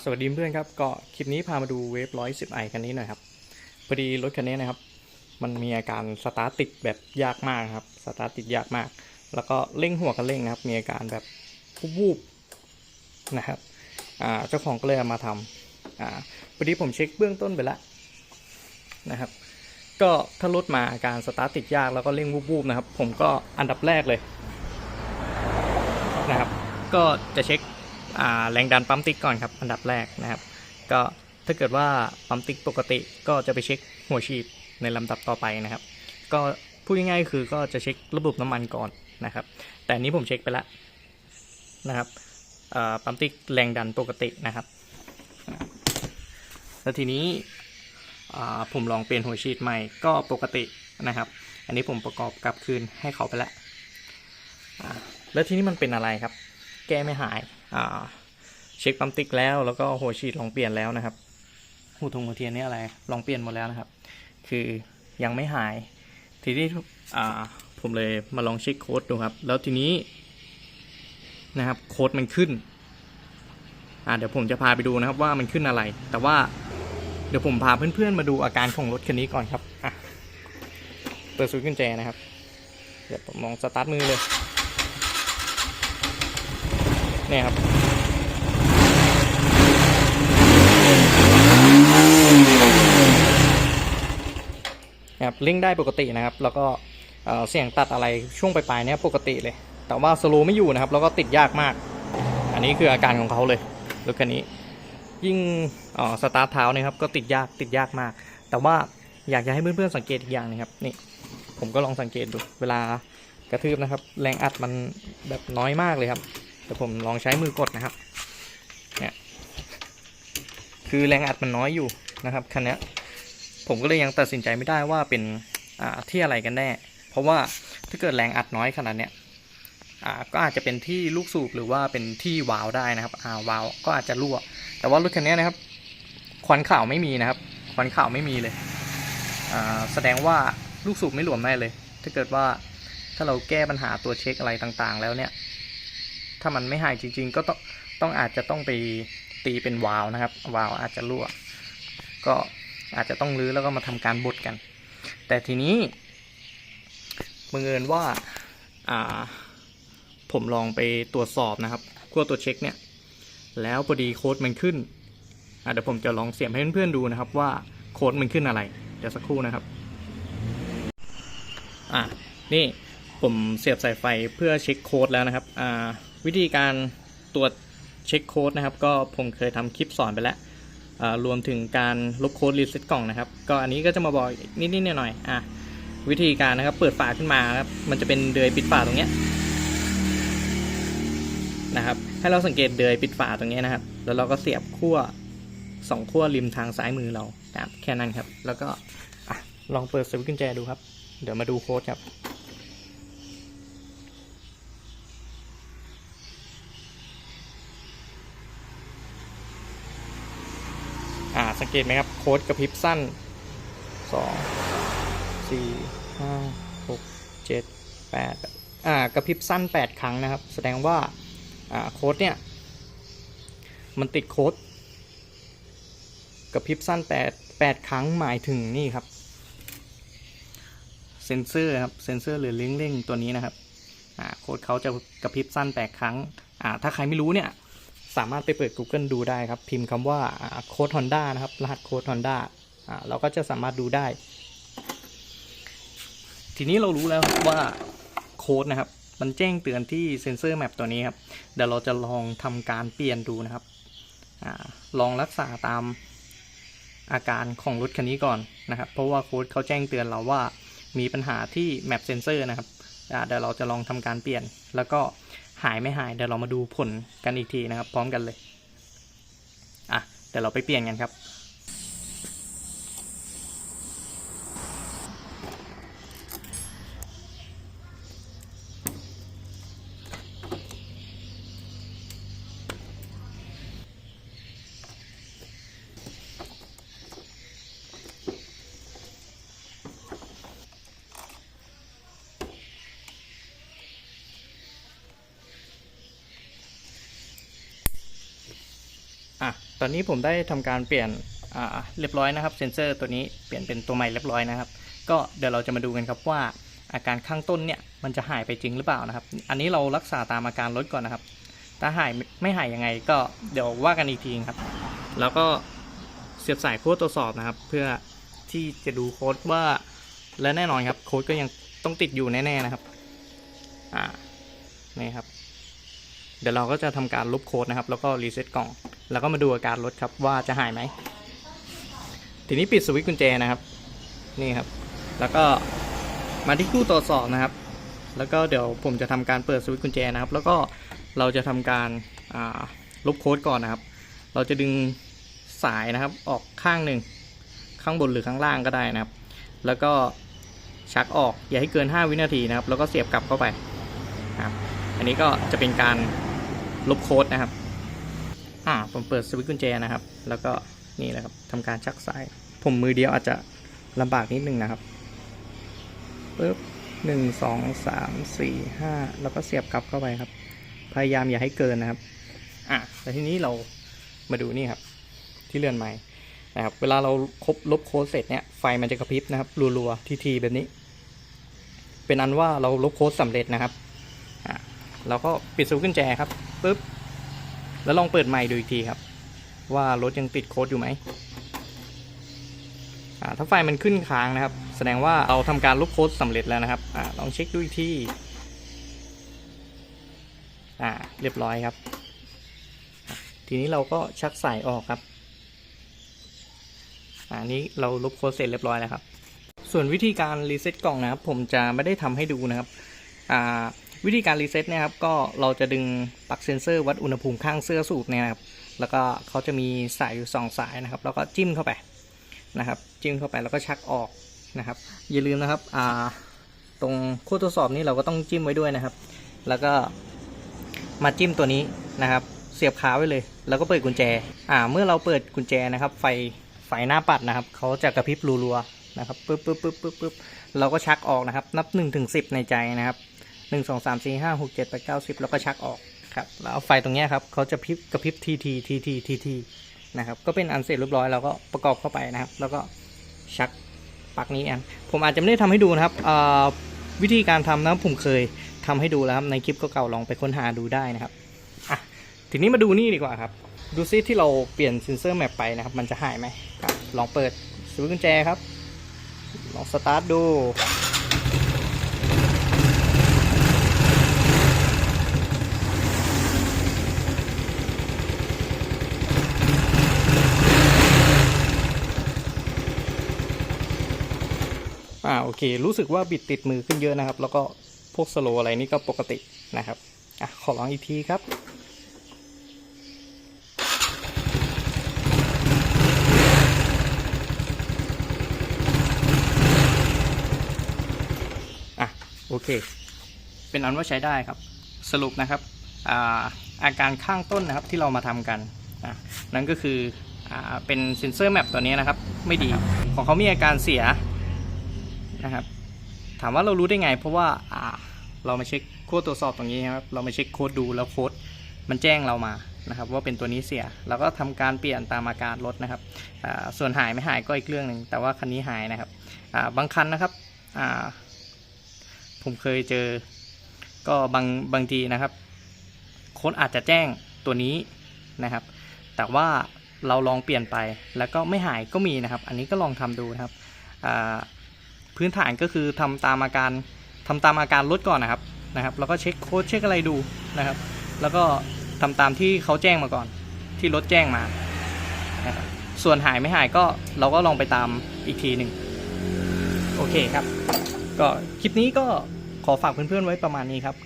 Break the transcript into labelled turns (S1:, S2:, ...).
S1: สวัสดีเพื่อนครับก็คลิปนี้พามาดูเวฟร้อยสิบไอคันนี้หน่อยครับพอดีรถคันนี้นะครับ มันมีอาการสตาร์ทติดแบบยากมากครับสตาร์ทติดยากมาก แล้วก็เร่งหัวกันเร่งนะครับ มีอาการแบบวูบๆนะครับเจ้าของก็เลยเอามาทำอ่าพอดีผมเช็คเบื้องต้นไปแล้วนะครับ ก็ถ้ารถมาอาการสตาร์ทติดยากแล้วก็เร่งวูบๆนะครับ ผมก็อันดับแรกเลยนะครับ ก็จะเช็ค แรงดันปั๊มติ๊กก่อนครับอันดับแรกนะครับ ก็ถ้าเกิดว่าปั๊มติ๊กปกติก็จะไปเช็คหัวฉีดในลำดับต่อไปนะครับ ก็พูดง่ายๆคือก็จะเช็คระบบน้ำมันก่อนนะครับ แต่นี้ผมเช็คไปแล้วนะครับปั๊มติ๊กแรงดันปกตินะครับ แล้วทีนี้ผมลองเปลี่ยนหัวฉีดใหม่ก็ปกตินะครับ อันนี้ผมประกอบกลับคืนให้เขาไปแล้ว แล้วทีนี้มันเป็นอะไรครับ แก้ไม่หาย เช็คปั๊มติ๊กแล้วแล้วก็หัวฉีดลองเปลี่ยนแล้วนะครับหูทงหัวเทียนนี่อะไรลองเปลี่ยนหมดแล้วนะครับ คือยังไม่หาย ทีนี้อ่าผมเลยมาลองเช็คโค้ดดูครับ แล้วทีนี้นะครับโค้ดมันขึ้นอ่าเดี๋ยวผมจะพาไปดูนะครับว่ามันขึ้นอะไร แต่ว่าเดี๋ยวผมพาเพื่อนๆมาดูอาการของรถคันนี้ก่อนครับอะเปิดสวิตช์กุญแจนะครับ เดี๋ยวผมลองสตาร์ทมือเลยเนี่ยครับนะครับลิงได้ปกตินะครับ แล้วก็เสียงตัดอะไรช่วงปลายๆเนี้ยปกติเลย แต่ว่าสโลว์ไม่อยู่นะครับ แล้วก็ติดยากมาก อันนี้คืออาการของเขาเลยรถคันนี้ ยิ่งออสตาร์ทเท้าเนี่ยครับ ก็ติดยากติดยากมาก แต่ว่าอยากจะให้เพื่อนๆสังเกตอีกอย่างนึงครับนี่ผมก็ลองสังเกตดูเวลากระทืบนะครับ แรงอัดมันแบบน้อยมากเลยครับ ดี๋ยวผมลองใช้มือกดนะครับเนี่ยคือแรงอัดมันน้อยอยู่นะครับคันนี้ผมก็เลยยังตัดสินใจไม่ได้ว่าเป็นอ่าที่อะไรกันแน่ เพราะว่าถ้าเกิดแรงอัดน้อยขนาดเนี้ยอ่าก็อาจจะเป็นที่ลูกสูบหรือว่าเป็นที่วาล์วได้นะครับอ่าวาล์วก็อาจจะรั่ว แต่ว่ารถคันนี้นะครับควันข่าวไม่มีนะครับควันข่าวไม่มีเลยอ่าแสดงว่าลูกสูบไม่หลวมแน่เลย ถ้าเกิดว่าถ้าเราแก้ปัญหาตัวเช็คอะไรต่างๆ แล้วเนี่ย ถ้ามันไม่หายจริง ๆ ก็ต้องต้องอาจจะต้องไปตีเป็นวาล์วนะครับ วาล์วอาจจะรั่ว ก็อาจจะต้องรื้อแล้วก็มาทำการบดกัน แต่ทีนี้บังเอิญว่าอ่า ผมลองไปตรวจสอบนะครับขั้วตัวเช็คเนี่ย แล้วพอดีโค้ดมันขึ้นเดี๋ยวผมจะลองเสียบให้เพื่อนๆดูนะครับว่าโค้ดมันขึ้นอะไร เดี๋ยวสักครู่นะครับ อะนี่ผมเสียบสายไฟเพื่อเช็คโค้ดแล้วนะครับ อ่า วิธีการตรวจเช็คโค้ดนะครับ ก็ผมเคยทำคลิปสอนไปแล้วรวมถึงการลบโค้ดรีเซ็ตกล่องนะครับ ก็อันนี้ก็จะมาบอกนิดๆหน่อยๆอะวิธีการนะครับ เปิดฝาขึ้นมาครับ มันจะเป็นเดือยปิดฝาตรงเนี้ยนะครับ ให้เราสังเกตเดือยปิดฝาตรงเนี้ยนะครับ แล้วเราก็เสียบขั้วสองขั้วริมทางซ้ายมือเรานะครับแค่นั้นครับ แล้วก็อลองเปิดสวิตช์กุญแจดูครับ เดี๋ยวมาดูโค้ดครับ อ่าสังเกตไหมครับ โค้ดกระพริบสั้นสองสี่ห้าหกเจ็ดแปดอ่ากระพริบสั้นแปดครั้งนะครับ แสดงว่าอ่าโค้ดเนี่ย มันติดโค้ดกระพริบสั้นแปดแปดครั้งหมายถึงนี่ครับเซนเซอร์ครับเซนเซอร์หรือเร่งๆตัวนี้นะครับโค้ดเขาจะกระพริบสั้นแปดครั้งอ่าถ้าใครไม่รู้เนี่ย สามารถไปเปิด Google ดูได้ครับ พิมพ์คำว่าโค้ด Honda นะครับ รหัสโค้ด Honda อ่าเราก็จะสามารถดูได้ ทีนี้เรารู้แล้วว่าโค้ดนะครับ มันแจ้งเตือนที่เซนเซอร์แมปตัวนี้ครับ เดี๋ยวเราจะลองทำการเปลี่ยนดูนะครับอลองรักษาตามอาการของรถคันนี้ก่อนนะครับ เพราะว่าโค้ดเขาแจ้งเตือนเราว่ามีปัญหาที่แมปเซนเซอร์นะครับเดี๋ยวเราจะลองทำการเปลี่ยน แล้วก็ หายไม่หายเดี๋ยวเรามาดูผลกันอีกทีนะครับ พร้อมกันเลยอะเดี๋ยวเราไปเปลี่ยนกันครับ อะตอนนี้ผมได้ทำการเปลี่ยนอ่าเรียบร้อยนะครับเซนเซอร์ตัวนี้เปลี่ยนเป็นตัวใหม่เรียบร้อยนะครับ ก็เดี๋ยวเราจะมาดูกันครับว่าอาการข้างต้นเนี่ยมันจะหายไปจริงหรือเปล่านะครับ อันนี้เรารักษาตามอาการลดก่อนนะครับถ้าหายไม่หายยังไงก็เดี๋ยวว่ากันอีกทีครับ แล้วก็เสียบสายค้ดตรวจสอบนะครับ เพื่อที่จะดูโค้ดว่าและแน่นอนครับโค้ดก็ยังต้องติดอยู่แน่ๆนะครับอ่านี่ครับ เดี๋ยวเราก็จะทำการลบโค้ดนะครับ แล้วก็รีเซ็ตกล่อง แล้วก็มาดูอาการรถครับว่าจะหายไหม ทีนี้ปิดสวิตช์กุญแจนะครับ นี่ครับ แล้วก็มาที่คู่ตรวจสอบนะครับ แล้วก็เดี๋ยวผมจะทำการเปิดสวิตช์กุญแจนะครับ แล้วก็เราจะทำการาลบโค้ดก่อนนะครับ เราจะดึงสายนะครับออกข้างหนึ่งข้างบนหรือข้างล่างก็ได้นะครับ แล้วก็ชักออกอย่าให้เกิน 5 วินาทีนะครับ แล้วก็เสียบกลับเข้าไปครับ อันนี้ก็จะเป็นการ ลบโค้ดนะครับ อ่า ผมเปิดสวิตช์กุญแจนะครับ แล้วก็นี่แหละครับทำการชักสาย ผมมือเดียวอาจจะลำบากนิดนึงนะครับปึ๊บหนึ่งสองสามสี่ห้าแล้วก็เสียบกลับเข้าไปครับ พยายามอย่าให้เกินนะครับ อะแต่ทีนี้เรามาดูนี่ครับ ที่เลื่อนไม้นะครับเวลาเราครบลบโค้ดเสร็จเนี่ยไฟมันจะกระพริบนะครับรัวๆทีๆแบบนี้ เป็นอันว่าเราลบโค้ดสำเร็จนะครับอะเราก็ปิดสวิตช์กุญแจครับ ปึ๊บ แล้วลองเปิดไมค์ดูอีกทีครับ ว่ารถยังติดโค้ดอยู่ไหมถ้าไฟมันขึ้นค้างนะครับ แสดงว่าเราทำการลบโค้ดสำเร็จแล้วนะครับอลองเช็คดูอีกทีอ่าเรียบร้อยครับ ทีนี้เราก็ชักสายออกครับอันนี้เราลบโค้ดเสร็จเรียบร้อยแล้วครับ ส่วนวิธีการรีเซ็ตกล่องนะครับ ผมจะไม่ได้ทำให้ดูนะครับ อ่า วิธีการรีเซ็ตนี่ยครับก็เราจะดึงปลั๊กเซนเซอร์วัดอุณหภูมิข้างเสื้อสูบเนี่ยนะครับแล้วก็เขาจะมีสายอยู่สองสายนะครับ แล้วก็จิ้มเข้าไปนะครับ จิ้มเข้าไปแล้วก็ชักออกนะครับ อย่าลืมนะครับอ่าตรงโค้ดทดสอบนี้เราก็ต้องจิ้มไว้ด้วยนะครับ แล้วก็มาจิ้มตัวนี้นะครับ เสียบขาไว้เลย แล้วก็เปิดกุญแจอ่าเมื่อเราเปิดกุญแจนะครับ ไฟไฟหน้าปัดนะครับเขาจะกระพริบรัวๆนะครับปึ๊บปึ๊บปึ๊บปึ๊บปึ๊บเราก็ชักออกนะครับ นับ1นถึงสิในใจนะครับ 1 2 3 4 5 6 7 8 9 10แล้วก็ชักออกครับแล้วไฟตรงนี้ครับเขาจะพริบกระพริบทีทีทีทีทีทีนะครับก็เป็นอันเสร็จเรียบร้อยเราก็ประกอบเข้าไปนะครับ แล้วก็ชักปักนี้อันผมอาจจะไม่ได้ทำให้ดูนะครับวิธีการทำนะผมเคยทำให้ดูแล้วครับในคลิปเก่าๆลองไปค้นหาดูได้นะครับอะทีนี้มาดูนี่ดีกว่าครับ ดูซิที่เราเปลี่ยนเซนเซอร์แมปไปนะครับ มันจะหายไหมครับลองเปิดสวิตช์กุญแจครับ ลองสตาร์ทดู โอเค รู้สึกว่าบิดติดมือขึ้นเยอะนะครับ แล้วก็พวกสโลอะไรนี่ก็ปกตินะครับอะขอลองอีกทีครับอะโอเค เป็นอันว่าใช้ได้ครับ สรุปนะครับอาอาการข้างต้นนะครับที่เรามาทำกันอะนั่นก็คืออเป็นเซนเซอร์แมปตัวนี้นะครับ ไม่ดีของเขามีอาการเสีย นะครับ ถามว่าเรารู้ได้ไง เพราะว่าเรามาเช็คโค้ดตรวจสอบตรงนี้ครับ เรามาเช็คโค้ดดูแล้วโค้ดมันแจ้งเรามานะครับ ว่าเป็นตัวนี้เสียเราก็ทำการเปลี่ยนตามอาการรถนะครับ ส่วนหายไม่หายก็อีกเรื่องหนึ่งแต่ว่าคันนี้หายนะครับาบางคันนะครับผมเคยเจอ ก็บางบางทีนะครับโค้ดอาจจะแจ้งตัวนี้นะครับ แต่ว่าเราลองเปลี่ยนไปแล้วก็ไม่หายก็มีนะครับ อันนี้ก็ลองทำดูนะครับ พื้นฐานก็คือทำตามอาการทำตามอาการรถก่อนนะครับนะครับ แล้วก็เช็คโค้ดเช็คอะไรดูนะครับ แล้วก็ทำตามที่เขาแจ้งมาก่อน ที่รถแจ้งมานะครับส่วนหายไม่หายก็เราก็ลองไปตามอีกทีหนึ่งโอเคครับ ก็คลิปนี้ก็ขอฝากเพื่อนๆไว้ประมาณนี้ครับ